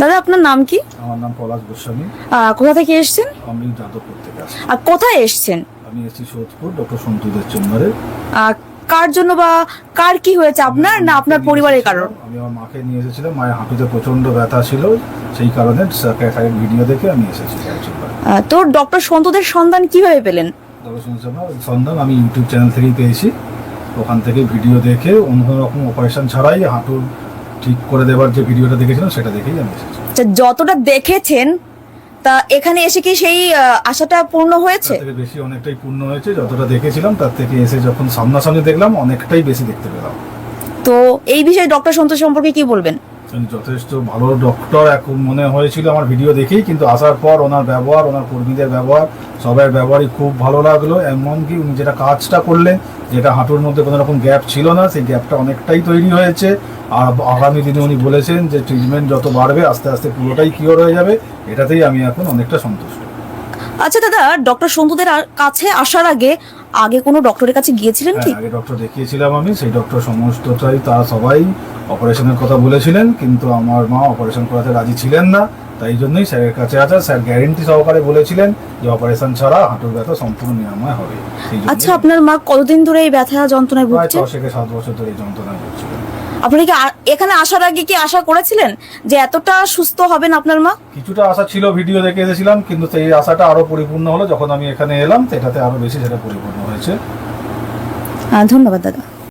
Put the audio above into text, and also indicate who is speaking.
Speaker 1: দাদা আপনার নাম কি?
Speaker 2: আমার নাম পলাশ গোস্বামী।
Speaker 1: কোথা থেকে এসেছেন?
Speaker 2: আমি যাদবপুর থেকে
Speaker 1: আর কোথায় এসেছেন?
Speaker 2: আমি এসেছি সোদপুর ডক্টর সন্তুদের চেম্বারে।
Speaker 1: কার জন্য বা কার কি হয়েছে আপনার না আপনার পরিবারের কারণ?
Speaker 2: আমি আমার মাকে নিয়ে এসেছিলাম মায়ের হাঁটুতে প্রচণ্ড ব্যথা ছিল সেই কারণে ভিডিও দেখে আমি এসেছি।
Speaker 1: তো ডক্টর সন্তুদের সন্ধান কীভাবে পেলেন?
Speaker 2: ডক্টর সন্তুদের সন্ধান আমি ইউটিউব চ্যানেল থেকেই পেয়েছি। ওখান থেকে ভিডিও দেখে অন্য রকম অপারেশন ছাড়াই হাঁটুর ঠিক করে দেওয়ার যে ভিডিওটা দেখেছিলাম সেটা দেখেই আমি এসেছি।
Speaker 1: আচ্ছা, যতটা দেখেছেন তা এখানে এসে কি সেই আশাটা পূর্ণ হয়েছে?
Speaker 2: তার থেকে বেশি অনেকটাই পূর্ণ হয়েছে। যতটা দেখেছিলাম তার থেকে এসে যখন সামনাসামনি দেখলাম অনেকটাই বেশি দেখতে পেলাম।
Speaker 1: তো এই বিষয়ে ডক্টর সন্তোষ সম্পর্কে কি বলবেন?
Speaker 2: উনি যথেষ্ট ভালো ডক্টর এখন মনে হয়েছিল আমার ভিডিও দেখেই কিন্তু আসার পর ওনার ব্যবহার ওনার কর্মীদের ব্যবহার সবার ব্যবহারই খুব ভালো লাগল। এমনকি উনি যেটা কাজটা করলেন যেটা হাঁটুর মধ্যে কোনো রকম গ্যাপ ছিল না সেই গ্যাপটা অনেকটাই তৈরি হয়েছে। আর আগামী দিনে উনি বলেছেন যে ট্রিটমেন্ট যত বাড়বে আস্তে আস্তে পুরোটাই কিওর হয়ে যাবে। এটাতেই আমি এখন অনেকটা সন্তুষ্ট।
Speaker 1: আচ্ছা দাদা ডক্টর সন্তুদের কাছে আসার আগে আগে কোনো ডক্টরের কাছে গিয়েছিলেন কি?
Speaker 2: হ্যাঁ, আগে ডক্টর দেখিয়েছিলাম আমি সেই ডক্টর সমস্তটাই তারা সবাই অপারেশনের কথা বলেছিলেন কিন্তু আমার মা অপারেশন করাতে রাজি ছিলেন না। তাই জন্যই স্যারের কাছে আসা স্যার গ্যারেন্টি সহকারে বলেছিলেন যে অপারেশন ছাড়া হাঁটুর ব্যথা সম্পূর্ণ নিরাময় হবে।
Speaker 1: আচ্ছা আপনার মা কতদিন ধরে এই ব্যথা যন্ত্রণায়
Speaker 2: প্রায়
Speaker 1: ভুগছেন
Speaker 2: ছ থেকে সাত বছর ধরে এই যন্ত্রণায় ভুগছিলেন।
Speaker 1: আপনি কি এখানে আসার আগে কি আশা করেছিলেন যে এতটা সুস্থ হবেন আপনার মা?
Speaker 2: কিছুটা আশা ছিল ভিডিও দেখে এসেছিলাম কিন্তু সেই আশাটা আরও পরিপূর্ণ হলো। যখন আমি এখানে এলাম সেটাতে এটাতে আরও বেশি সেটা পরিপূর্ণ হয়েছে।
Speaker 1: ধন্যবাদ দাদা।